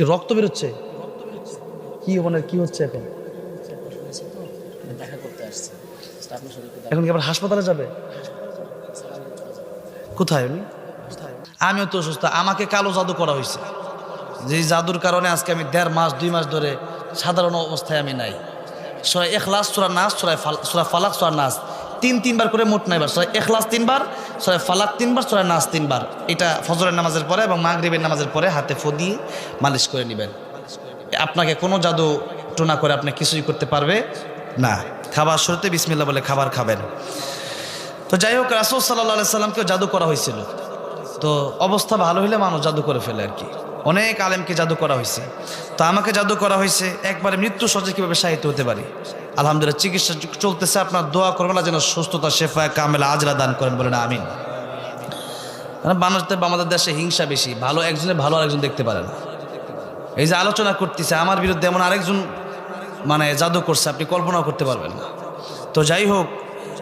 রক্ত বেরোচ্ছে। কি মানে কি হচ্ছে এখন? এখন কি আবার হাসপাতালে যাবে? কোথায় উনি? আমিও তো অসুস্থ। আমাকে কালো জাদু করা হয়েছে। যে জাদুর কারণে আজকে আমি দেড় মাস, দুই মাস ধরে সাধারণ অবস্থায় আমি নাই। সোরা এখলাস সোরা নাস, সোরা সোরা ফালাক, সোরা নাস। তিন, তিনবার করে মোট নাইবার। সোরা এখলাস তিনবার সোরা ফালাক তিনবার সোয়া নাস তিনবার। এটা ফজরের নামাজের পরে এবং মাগরীবের নামাজের পরে হাতে ফো দিয়ে মালিশ করে নেবেন। আপনাকে কোনো জাদু টোনা করে আপনি কিছুই করতে পারবে না। খাবার শুরুতে বিসমিল্লা বলে খাবার খাবেন। তো যাই হোক, রাসুল সাল্লাহ সাল্লামকেও জাদু করা হয়েছিল। তো অবস্থা ভালো হলে মানুষ জাদু করে ফেলে আর কি। অনেক আলেমকে জাদু করা হয়েছে। তো আমাকে জাদু করা হয়েছে, একবারে মৃত্যু সহজে কীভাবে সাহিত্য হতে পারি? আলহামদুলিল্লাহ, চিকিৎসা চলতেছে, আপনার দোয়া করবেন যেন সুস্থতা শেফা কামেলা, আজরা দান করেন বলে না আমিন। কারণ বাংলাদেশে আমাদের দেশে হিংসা বেশি, ভালো একজনে ভালো আরেকজন দেখতে পারে না। এই যে আলোচনা করতেছে, আমার বিরুদ্ধে এমন আরেকজন মানে জাদু করছে, আপনি কল্পনাও করতে পারবেন না। তো যাই হোক,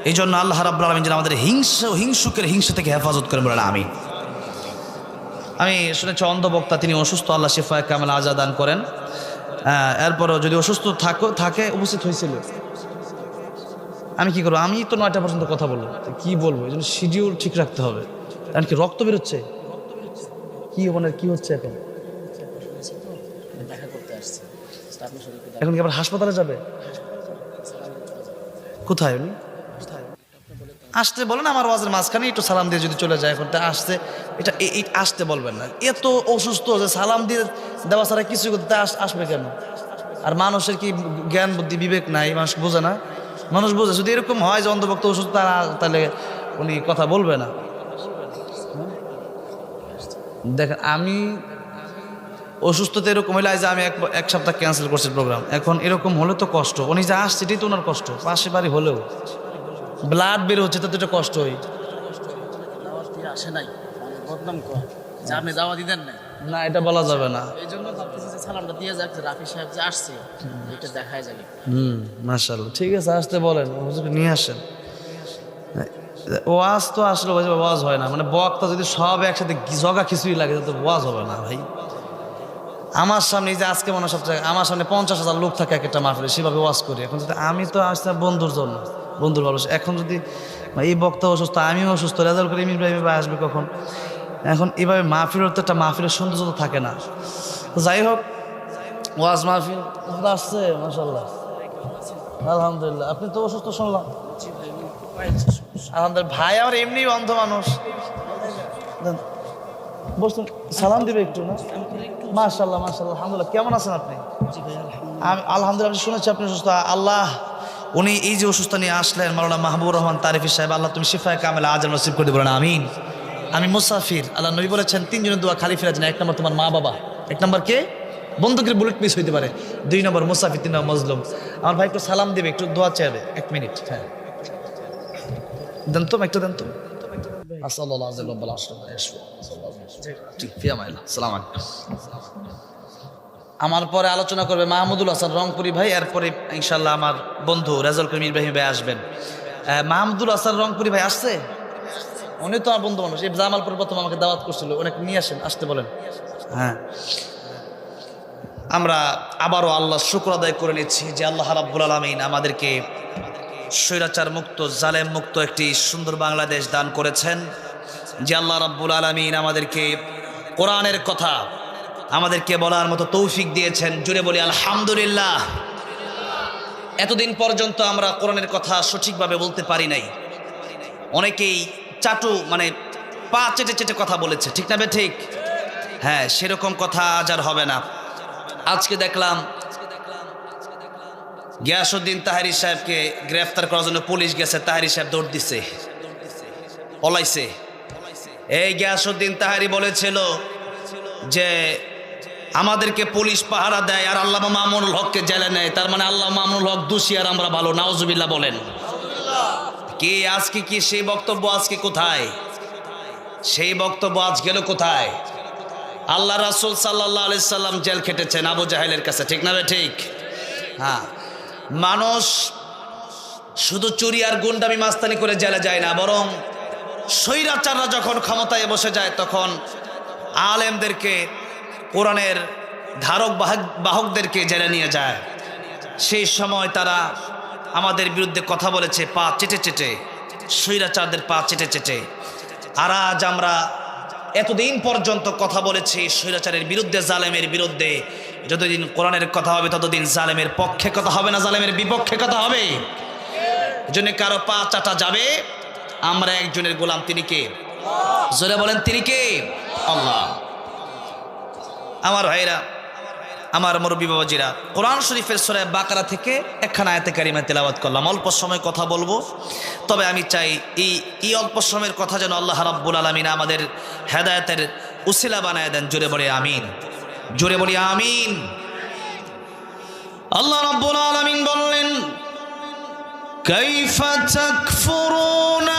এই জন্য আল্লাহ রাব্বুল আলমিন যেন আমাদের হিংস হিংসুকের হিংসা থেকে হেফাজত করেন বলেন আমি আমি শুনেছি অন্ধবক্তা তিনি অসুস্থ আল্লাহ শিফা কামেল আজাদান করেন। আহ, এরপরও যদি অসুস্থ থাকো থাকে উপস্থিত হয়েছিল। আমি কি করব? আমি তো নয়টা পর্যন্ত কথা বলব কি বলব? এই জন্য শিডিউল ঠিক রাখতে হবে। কারণ কি রক্ত বেরোচ্ছে? কি মানে কি হচ্ছে এখন? এখন কি আবার হাসপাতালে যাবে? কোথায় উনি? আসতে বলেন, আমার ওয়াজের মাঝখানে একটু সালাম দিয়ে যদি চলে যায়, এখন তা আসতে এটা আসতে বলবেন না। এত অসুস্থ যে সালাম দিয়ে দেওয়া ছাড়া কিছু করতে তা আস- আসবে কেন? আর মানুষের কি জ্ঞান, বুদ্ধি, বিবেক নাই? মানুষ বোঝে না। মানুষ বোঝে, যদি এরকম হয় যে অন্ধভক্ত অসুস্থ, তারা- তাহলে উনি কথা বলবে না। দেখেন, আমি অসুস্থতা এরকম হলে যে আমি এক এক সপ্তাহ ক্যান্সেল করছি প্রোগ্রাম এখন এরকম হলে তো কষ্ট। উনি যা আসছে, এটাই তো ওনার কষ্ট। পাশে বাড়ি হলেও। ব্লাড বের হচ্ছে তাতে এটা কষ্ট হয়। আসে নাই। বদনাম কর। যে আপনি দাওয়া দিতেন না না এটা বলা যাবে না। এই জন্য ভাবতেছি সালামটা দিয়ে যাক রাফি সাহেব যে আসছে এটা দেখায় যাবে। হুম মার্শাল্লাহ ঠিক আছে আসতে বলেন হুজুরকে নিয়ে আসেন। ওয়াজ তো আসলে ওয়াজ হয় না। মানে বক্তা যদি সব একসাথে জগা খিচুড়ি লাগে তো ওয়াজ হবে না ভাই। আমার সামনে এই যে আজকে মনে হয় সবচেয়ে আমার সামনে পঞ্চাশ হাজার লোক থাকে একটা মাহফিলে সেভাবে ওয়াজ করি। এখন যদি আমি তো আসতে বন্ধুর জন্য বন্ধুর ভালোবাসা এখন যদি এই বক্তা অসুস্থ আমিও অসুস্থ রেজাল্ট করে ইমিন ভাই ভাই আসবে কখন? এখন এইভাবে মাহফিলের তো একটা মাহফিলের সৌন্দর্য তো থাকে না। যাই হোক ওয়াজ মাহফিল আসছে মাসাল্লাহ আলহামদুলিল্লাহ। আপনি তো অসুস্থ শুনলাম। আলহামদুলিল্লাহ ভাই আমার এমনি অন্ধ মানুষ। বসুন সালাম দিবে একটু না? মাশাল্লাহ মাশাল্লাহ আলহামদুলিল্লাহ কেমন আছেন আপনি? আমি আলহামদুলিল্লাহ শুনেছি আপনি অসুস্থ। আল্লাহ উনি এই যে অসুস্থ নিয়ে আসলেন, মাওলানা মাহবুবুর রহমান তারিফি সাহেব, আল্লাহ তুমি শিফায় কামেলা আজম নসিব করে দিবেন, আমিন। আমি মুসাফির, আল্লাহ নবী বলেছেন, তিনজনের দোয়া খালি ফিরাজ না, এক নম্বর তোমার মা বাবা, এক নম্বর কে? বন্দুকের বুলেট মিস হইতে পারে। দুই নম্বর মুসাফির, তিন নম্বর মজলুম। আমার ভাই একটু সালাম দেবে, একটু দোয়া চাইবে এক মিনিট হ্যাঁ। দেন তো, একটু দেন তো। আসসালামু আলাইকুম, রব্বাল আমার পরে আলোচনা করবে মাহমুদুল হাসান রংপুরি ভাই, এরপরে ইনশাল্লাহ আমার বন্ধু রেজাল করিম ইব্রাহিম ভাই আসবেন। মাহমুদুল হাসান রংপুরি ভাই আসছে? উনি তো আমার বন্ধু মানুষ। এই জামালপুর প্রথম আমাকে দাওয়াত করছিল, অনেক নিয়ে আসেন, আসতে বলেন। হ্যাঁ। আমরা আবারও আল্লাহ শুক্র আদায় করে নিচ্ছি যে আল্লাহ রাব্বুল আলমিন আমাদেরকে স্বৈরাচার মুক্ত, জালেম মুক্ত একটি সুন্দর বাংলাদেশ দান করেছেন। যে আল্লাহ রাব্বুল আলমিন আমাদেরকে কোরআনের কথা আমাদেরকে বলার মতো তৌফিক দিয়েছেন। জুড়ে বলি, আলহামদুলিল্লাহ। এতদিন পর্যন্ত আমরা কোরআনের কথা সঠিকভাবে বলতে পারি নাই। অনেকেই চাটু মানে পা চেটে চেটে কথা বলেছে, ঠিক না ঠিক? হ্যাঁ সেরকম কথা আজ আর হবে না। আজকে দেখলাম গিয়াসুদ্দিন তাহারি সাহেবকে গ্রেফতার করার জন্য পুলিশ গেছে, তাহারি সাহেব দৌড় দিছে, পলাইছে। এই গিয়াসুদ্দিন তাহারি বলেছিল যে আমাদেরকে পুলিশ পাহারা দেয় আর আল্লাহ মামুনুল হককে জেলে নেয়। তার মানে আল্লাহ মামুনুল হক দোষী আর আমরা ভালো। নাওজুবিল্লাহ বলেন। কে আজকে কি সেই বক্তব্য আজকে কোথায়? সেই বক্তব্য আজ গেল কোথায়? আল্লাহ রাসুল সাল্লাহ সাল্লাম জেল খেটেছেন আবু জাহেলের কাছে। ঠিক না ঠিক? হ্যাঁ। মানুষ শুধু চুরি আর গুন্ডামি মাস্তানি করে জেলে যায় না, বরং স্বৈরাচাররা যখন ক্ষমতায় বসে যায়, তখন আলেমদেরকে কোরআনের ধারক বাহক, বাহকদেরকে জেনে নিয়ে যায়। সেই সময় তারা আমাদের বিরুদ্ধে কথা বলেছে, পা চেটে চেটে, স্বৈরাচারদের পা চেটে চেটে। আর আজ আমরা এতদিন পর্যন্ত কথা বলেছি স্বৈরাচারের বিরুদ্ধে, জালেমের বিরুদ্ধে। যতদিন কোরআনের কথা হবে, ততদিন জালেমের পক্ষে কথা হবে না, জালেমের বিপক্ষে কথা হবে। জন্য কারও পা চাটা যাবে, আমরা একজনের গোলাম, তিনি কে? জোরে বলেন, তিনি কে? আল্লাহ। আমার ভাইরা, আমার মুরব্বী বাবাজিরা, কোরআন শরীফের সোনায় বাকারা থেকে একখানা আয়তে কারিমা তেলাবাদ করলাম। অল্প সময় কথা বলব, তবে আমি চাই এই এই অল্প সময়ের কথা যেন আল্লাহ রাব্বুল আলমিন আমাদের হেদায়তের উসিলা বানায় দেন। জোরে বলে আমিন। জোরে বলি আমিন। আল্লাহ রাব্বুল আলমিন বললেন, কাইফা তাকফুরুনা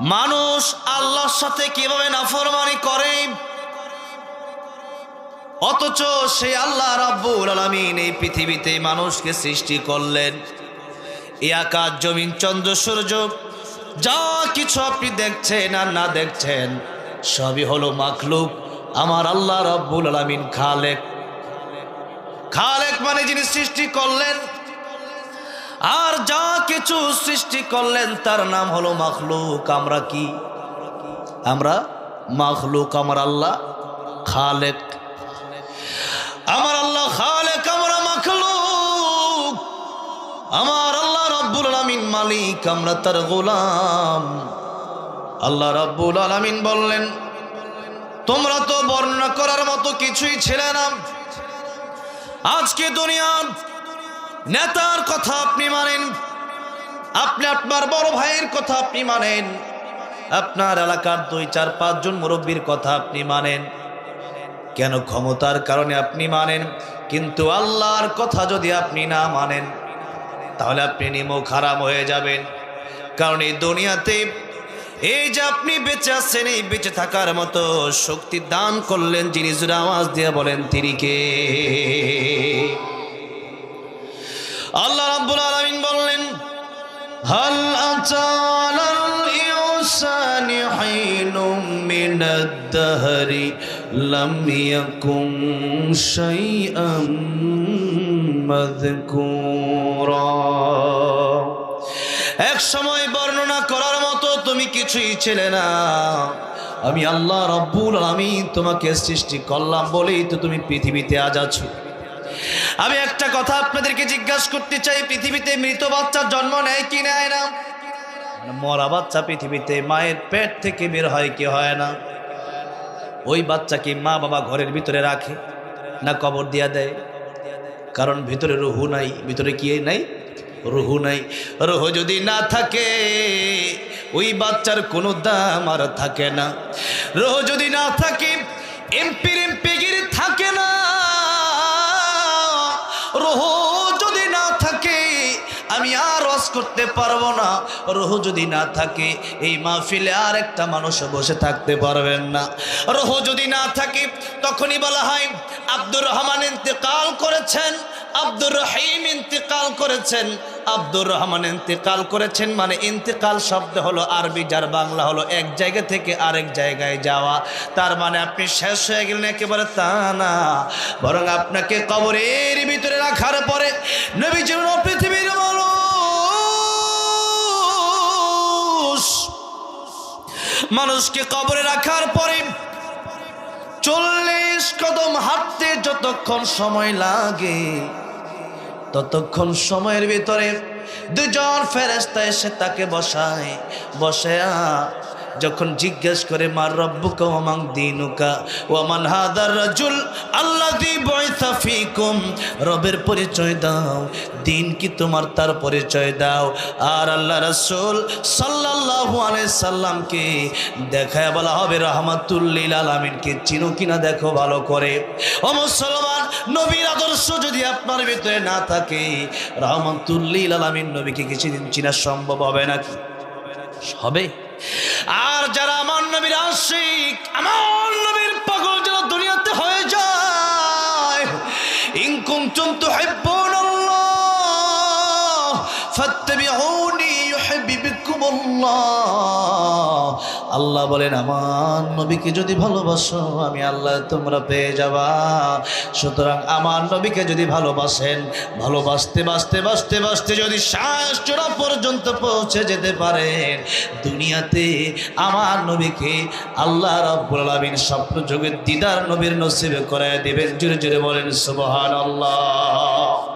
মানুষ আল্লাহর সাথে কীভাবে নাফরমানি করে? অথচ সেই আল্লাহ রাব্বুল আলামিন এই পৃথিবীতে মানুষকে সৃষ্টি করলেন। এ আকাশ, জমিন, চন্দ্র, সূর্য, যা কিছু আপনি দেখছেন আর না দেখছেন, সবই হলো মাখলুক, আমার আল্লাহ রব্বুল আলামিন খালেক। খালেক মানে যিনি সৃষ্টি করলেন আর যা কিছু সৃষ্টি করলেন, তার নাম হলো মাখলুক। আমরা কি? আমরা মাখলুক, আমার আল্লাহ খালেক। আমার আল্লাহ খালেক, আমরা মাখলুক। আমার আল্লাহ রব্বুল আলামিন মালিক, আমরা তার গোলাম। আল্লাহ রব্বুল আলামিন বললেন, তোমরা তো বর্ণনা করার মতো কিছুই ছিলে না। আজকে দুনিয়ার নেতার কথা আপনি মানেন। আপনি আপনার বড় ভাইয়ের কথা আপনি মানেন। আপনার এলাকার দুই, চার পাঁচজন মুরব্বীর কথা আপনি মানেন। কেন ক্ষমতার কারণে আপনি মানেন? কিন্তু আল্লাহর কথা যদি আপনি না মানেন, তাহলে আপনি নিমুখ হারাম হয়ে যাবেন। কারণ এই দুনিয়াতে এই যে আপনি বেঁচে আছেন, এই বেঁচে থাকার মতো শক্তি দান করলেন, যিনি জুড়ে আওয়াজ দিয়ে বলেন, তিনি কে? আল্লাহ রাব্বুল আলামিন বললেন, হাল আতালাল ইনসানি হিনুম মিনাদ দাহরি লাম ইয়াকুম শাইআম মাযকুরা। এক সময় বর্ণনা করার মতো তুমি কিছুই ছিলে না। আমি আল্লাহ রব্বুল আমি তোমাকে সৃষ্টি করলাম বলেই তো তুমি পৃথিবীতে আজ আছো। আমি একটা কথা আপনাদেরকে জিজ্ঞাসা করতে চাই, পৃথিবীতে মৃত বাচ্চার জন্ম নেয় কি নেয় না? মরা বাচ্চা পৃথিবীতে মায়ের পেট থেকে বের হয় কি হয় না? ওই বাচ্চাকে মা বাবা ঘরের ভিতরে রাখে না কবর দিয়া দেয়? কারণ ভিতরে রুহু নাই, ভিতরে কি নাই? রুহু নাই। রুহু যদি না থাকে, ওই বাচ্চার কোনো দাম আর থাকে না। রুহু যদি না থাকে এমপির এমপিগির থাকে না। রুহু যদি না থাকে, আমি আর ওয়াজ করতে পারব না। রোহ যদি না থাকে, এই মাহফিলে আর একটা মানুষ বসে থাকতে পারবেন না। রোহ যদি না থাকে, তখনই বলা হয়, আব্দুর রহমান ইন্তেকাল করেছেন, আব্দুর রহিম ইন্তেকাল করেছেন। আব্দুর রহমান ইন্তেকাল করেছেন মানে ইন্তেকাল শব্দ হলো আরবি, যার বাংলা হলো এক জায়গা থেকে আরেক জায়গায় যাওয়া। তার মানে আপনি শেষ হয়ে গেলেন একেবারে তা না, বরং আপনাকে কবরের ভিতরে রাখার পরে নবীজির পৃথিবীর মানুষ, মানুষকে কবরে রাখার পরে চল্লিশ কদম হাঁটতে যতক্ষণ সময় লাগে ততক্ষণ সময়ের ভিতরে দুজন ফেরেস্তা এসে তাকে বসায়। বসে যখন জিজ্ঞেস করে, মার রব্বুকা ওমাং দিনুকা ওমান হাদার রাজুল আল্লাযী বুইসা ফীকুম? রবের পরিচয় দাও, দিন কি তোমার তার পরিচয় দাও। আর আল্লাহ রাসূল আলাইহি সাল্লামকে দেখায় বলা হবে রাহমাতুল্লিল আলামিনকে চিনো কিনা দেখো ভালো করে। ও মুসলমান! নবীর আদর্শ যদি আপনার ভিতরে না থাকে, রহমতুল্লিল আলামিন নবীকে কিছুদিন চিনা সম্ভব হবে নাকি হবে। আর যারা আমার নবীর আশিক, আমার নবীর পাগল যারা দুনিয়াতে হয়ে যায় ইনকুম ফাত্তাবিউনি ইউহিব্বুকুমুল্লাহ। আল্লাহ বলেন, আমার নবীকে যদি ভালোবাসো, আমি আল্লাহ তোমরা পেয়ে যাবা। সুতরাং আমার নবীকে যদি ভালোবাসেন, ভালোবাসতে, বাসতে বাসতে বাসতে যদি শ্বাস চূড়া পর্যন্ত পৌঁছে যেতে পারেন, দুনিয়াতে আমার নবীকে আল্লাহ রাব্বুল আলামিন স্বপ্ন যোগে দিদার নবীর নসিবে করায় দিবেন। জুড়ে জুড়ে বলেন, সুবহানাল্লাহ।